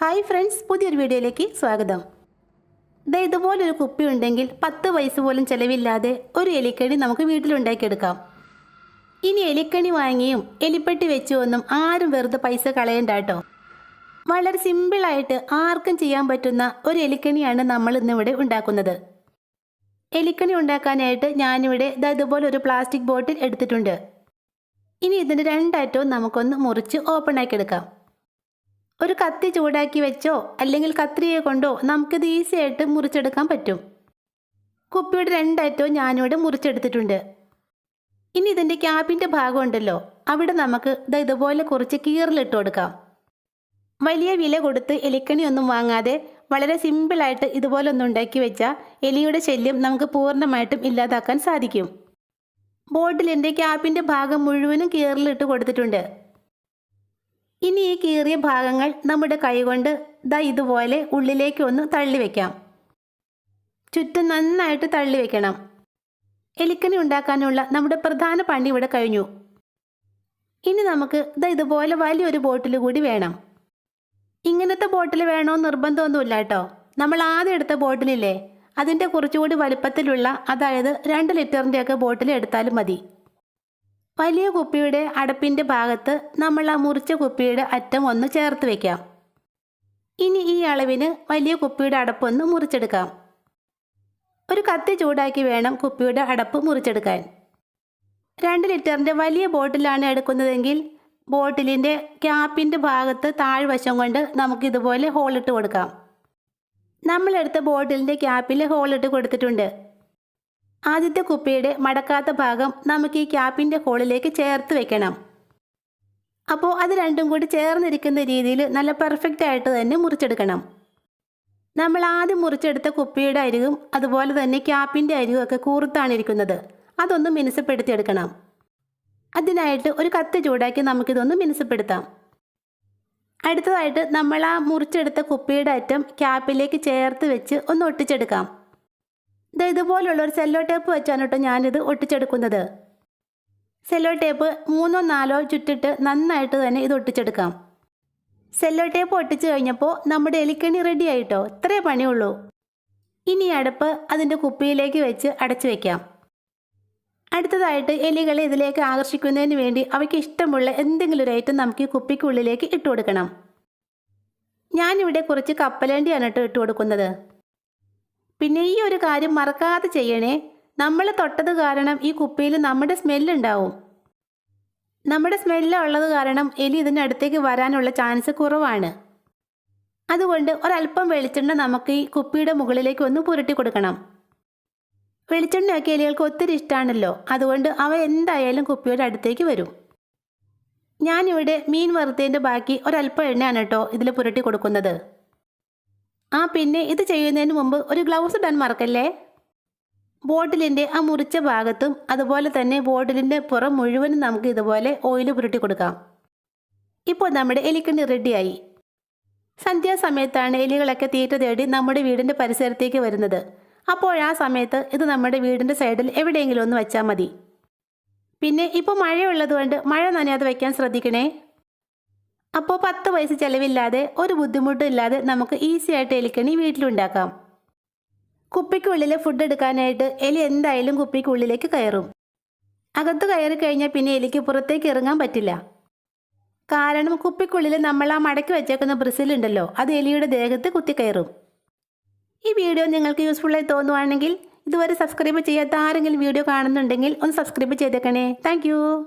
Hi friends പുതിയൊരു വീഡിയോയിലേക്ക് സ്വാഗതം. ദേ ഇതുപോലൊരു കുപ്പി ഉണ്ടെങ്കിൽ പത്ത് പൈസ പോലും ചിലവില്ലാതെ ഒരു എലിക്കണി നമുക്ക് വീട്ടിലുണ്ടാക്കിയെടുക്കാം. ഇനി എലിക്കണി വാങ്ങിയും എലിപ്പെട്ടി വെച്ചുമൊന്നും ആരും വെറുതെ പൈസ കളയണ്ട കേട്ടോ. വളരെ സിമ്പിളായിട്ട് ആർക്കും ചെയ്യാൻ പറ്റുന്ന ഒരു എലിക്കണിയാണ് നമ്മൾ ഇന്നിവിടെ ഉണ്ടാക്കുന്നത്. എലിക്കണി ഉണ്ടാക്കാനായിട്ട് ഞാനിവിടെ ദാ ഇതുപോലെ ഒരു പ്ലാസ്റ്റിക് ബോട്ടിൽ എടുത്തിട്ടുണ്ട്. ഇനി ഇതിന്റെ രണ്ടായിട്ടും നമുക്കൊന്ന് മുറിച്ച് ഓപ്പൺ ആക്കി എടുക്കാം ഒരു കത്തി ചൂടാക്കി വെച്ചോ അല്ലെങ്കിൽ കത്രിയെ കൊണ്ടോ നമുക്കിത് ഈസി ആയിട്ട് മുറിച്ചെടുക്കാൻ പറ്റും. കുപ്പിയുടെ രണ്ടറ്റവും ഞാനിവിടെ മുറിച്ചെടുത്തിട്ടുണ്ട്. ഇനി ഇതിന്റെ ക്യാപ്പിന്റെ ഭാഗം ഉണ്ടല്ലോ. അവിടെ നമുക്ക് ദാ ഇതുപോലെ കുറച്ച് കീറിലിട്ട് കൊടുക്കാം. വലിയ വില കൊടുത്ത് എലിക്കണി ഒന്നും വാങ്ങാതെ വളരെ സിമ്പിളായിട്ട് ഇതുപോലെ ഒന്ന് ഉണ്ടാക്കി വെച്ചാൽ എലിയുടെ ശല്യം നമുക്ക് പൂർണമായിട്ടും ഇല്ലാതാക്കാൻ സാധിക്കും. ബോട്ടിലിന്റെ ക്യാപ്പിന്റെ ഭാഗം മുഴുവനും കീറിലിട്ട് കൊടുത്തിട്ടുണ്ട്. ഇനി ഈ കീറിയ ഭാഗങ്ങൾ നമ്മുടെ കൈകൊണ്ട് ദാ ഇതുപോലെ ഉള്ളിലേക്ക് ഒന്ന് തള്ളി വെക്കാം. ചുറ്റും നന്നായിട്ട് തള്ളി വെക്കണം. എലിക്കണി ഉണ്ടാക്കാനുള്ള നമ്മുടെ പ്രധാന പണി ഇവിടെ കഴിഞ്ഞു. ഇനി നമുക്ക് ദാ ഇതുപോലെ വലിയൊരു ബോട്ടിൽ കൂടി വേണം. ഇങ്ങനത്തെ ബോട്ടിൽ വേണോ നിർബന്ധമൊന്നുമില്ല കേട്ടോ. നമ്മൾ ആദ്യം എടുത്ത ബോട്ടിലില്ലേ? അതിന്റെ കുറച്ചുകൂടി വലുപ്പത്തിലുള്ള അതായത് രണ്ട് ലിറ്ററിന്റെയൊക്കെ ബോട്ടിൽ എടുത്താലും മതി. വലിയ കുപ്പിയുടെ അടപ്പിന്റെ ഭാഗത്ത് നമ്മൾ ആ മുറിച്ച കുപ്പിയുടെ അറ്റം ഒന്ന് ചേർത്ത് വെക്കാം. ഇനി ഈ അളവിന് വലിയ കുപ്പിയുടെ അടപ്പൊന്ന് മുറിച്ചെടുക്കാം. ഒരു കത്തി ചൂടാക്കി വേണം കുപ്പിയുടെ അടപ്പ് മുറിച്ചെടുക്കാൻ. രണ്ട് ലിറ്ററിന്റെ വലിയ ബോട്ടിലാണ് എടുക്കുന്നതെങ്കിൽ ബോട്ടിലിന്റെ ക്യാപ്പിന്റെ ഭാഗത്ത് താഴ്വശം കൊണ്ട് നമുക്ക് ഇതുപോലെ ഹോളിട്ട് കൊടുക്കാം. നമ്മളെടുത്ത ബോട്ടിലിന്റെ ക്യാപ്പിൽ ഹോളിട്ട് കൊടുത്തിട്ടുണ്ട്. ആദ്യത്തെ കുപ്പിയുടെ മടക്കാത്ത ഭാഗം നമുക്ക് ഈ ക്യാപ്പിന്റെ ഹോളിലേക്ക് ചേർത്ത് വെക്കണം. അപ്പോൾ അത് രണ്ടും കൂടി ചേർന്നിരിക്കുന്ന രീതിയിൽ നല്ല പെർഫെക്റ്റ് ആയിട്ട് തന്നെ മുറിച്ചെടുക്കണം. നമ്മൾ ആദ്യം മുറിച്ചെടുത്ത കുപ്പിയുടെ അരികും അതുപോലെ തന്നെ ക്യാപ്പിന്റെ അരികും ഒക്കെ കൂർത്താണ് ഇരിക്കുന്നത്. അതൊന്ന് മിനുസപ്പെടുത്തിയെടുക്കണം. അതിനായിട്ട് ഒരു കത്ത് ചൂടാക്കി നമുക്കിതൊന്ന് മിനുസപ്പെടുത്താം. അടുത്തതായിട്ട് നമ്മൾ ആ മുറിച്ചെടുത്ത കുപ്പിയുടെ അറ്റം ക്യാപ്പിലേക്ക് ചേർത്ത് വെച്ച് ഒന്ന് ഒട്ടിച്ചെടുക്കാം. ഇത് ഇതുപോലുള്ള ഒരു സെല്ലോ ടേപ്പ് വെച്ചാണ് കേട്ടോ ഞാനിത് ഒട്ടിച്ചെടുക്കുന്നത്. സെല്ലോ ടേപ്പ് മൂന്നോ നാലോ ചുറ്റിട്ട് നന്നായിട്ട് തന്നെ ഇത് ഒട്ടിച്ചെടുക്കാം. സെല്ലോ ടേപ്പ് ഒട്ടിച്ച് കഴിഞ്ഞപ്പോൾ നമ്മുടെ എലിക്കണി റെഡി ആയിട്ടോ? ഇത്രേ പണിയുള്ളൂ. ഇനി അടുപ്പ് അതിന്റെ കുപ്പിയിലേക്ക് വെച്ച് അടച്ചു വെക്കാം. അടുത്തതായിട്ട് എലികളെ ഇതിലേക്ക് ആകർഷിക്കുന്നതിന് വേണ്ടി അവയ്ക്ക് ഇഷ്ടമുള്ള എന്തെങ്കിലും ഒരു ഐറ്റം നമുക്ക് ഈ കുപ്പിക്കുള്ളിലേക്ക് ഇട്ട് കൊടുക്കണം. ഞാനിവിടെ കുറച്ച് കപ്പലണ്ടിയാണ് കേട്ടോ ഇട്ട് കൊടുക്കുന്നത്. പിന്നെ ഈ ഒരു കാര്യം മറക്കാതെ ചെയ്യണേ. നമ്മൾ തൊട്ടത് കാരണം ഈ കുപ്പിയിൽ നമ്മുടെ സ്മെല്ലുണ്ടാവും നമ്മുടെ സ്മെല്ല് ഉള്ളത് കാരണം എലി ഇതിനടുത്തേക്ക് വരാനുള്ള ചാൻസ് കുറവാണ്. അതുകൊണ്ട് ഒരല്പം വെളിച്ചെണ്ണ നമുക്ക് ഈ കുപ്പിയുടെ മുകളിലേക്ക് ഒന്ന് പുരട്ടി കൊടുക്കണം. വെളിച്ചെണ്ണയൊക്കെ എലികൾക്ക് ഒത്തിരി ഇഷ്ടമാണല്ലോ അതുകൊണ്ട് അവ എന്തായാലും കുപ്പിയുടെ അടുത്തേക്ക് വരും. ഞാനിവിടെ മീൻ വറുത്തതിന്റെ ബാക്കി ഒരല്പം എണ്ണയാണ് കേട്ടോ ഇതിൽ പുരട്ടി കൊടുക്കുന്നത്. ആ പിന്നെ ഇത് ചെയ്യുന്നതിന് മുമ്പ് ഒരു ഗ്ലൗസ് ഇടാൻ മറക്കല്ലേ? ബോട്ടിലിന്റെ ആ മുറിച്ച ഭാഗത്തും അതുപോലെ തന്നെ ബോട്ടിലിന്റെ പുറം മുഴുവനും നമുക്ക് ഇതുപോലെ ഓയിൽ പുരട്ടി കൊടുക്കാം. ഇപ്പോൾ നമ്മുടെ എലിക്കണ്ണി റെഡിയായി സന്ധ്യാസമയത്താണ് എലികളൊക്കെ തീറ്റ തേടി നമ്മുടെ വീടിന്റെ പരിസരത്തേക്ക് വരുന്നത്. അപ്പോൾ ആ സമയത്ത് ഇത് നമ്മുടെ വീടിന്റെ സൈഡിൽ എവിടെയെങ്കിലും ഒന്ന് വെച്ചാൽ മതി. പിന്നെ ഇപ്പോൾ മഴയുള്ളതുകൊണ്ട് മഴ നനയാതെ വയ്ക്കാൻ ശ്രദ്ധിക്കണേ. അപ്പോൾ പത്ത് പൈസ ചിലവില്ലാതെ ഒരു ബുദ്ധിമുട്ടും ഇല്ലാതെ നമുക്ക് ഈസി ആയിട്ട് എലിക്കണി വീട്ടിലുണ്ടാക്കാം. കുപ്പിക്കുള്ളിൽ ഫുഡ് എടുക്കാനായിട്ട് എലി എന്തായാലും കുപ്പിക്കുള്ളിലേക്ക് കയറും. അകത്ത് കയറി കഴിഞ്ഞാൽ പിന്നെ എലിക്ക് പുറത്തേക്ക് ഇറങ്ങാൻ പറ്റില്ല. കാരണം കുപ്പിക്കുള്ളിൽ നമ്മൾ ആ മടക്കി വെച്ചേക്കുന്ന ബ്രിസിലുണ്ടല്ലോ അത് എലിയുടെ ദേഹത്ത് കുത്തിക്കയറും ഈ വീഡിയോ നിങ്ങൾക്ക് യൂസ്ഫുള്ളായി തോന്നുവാണെങ്കിൽ ഇതുവരെ സബ്സ്ക്രൈബ് ചെയ്യാത്ത ആരെങ്കിലും വീഡിയോ കാണുന്നുണ്ടെങ്കിൽ ഒന്ന് സബ്സ്ക്രൈബ് ചെയ്തേക്കണേ. താങ്ക്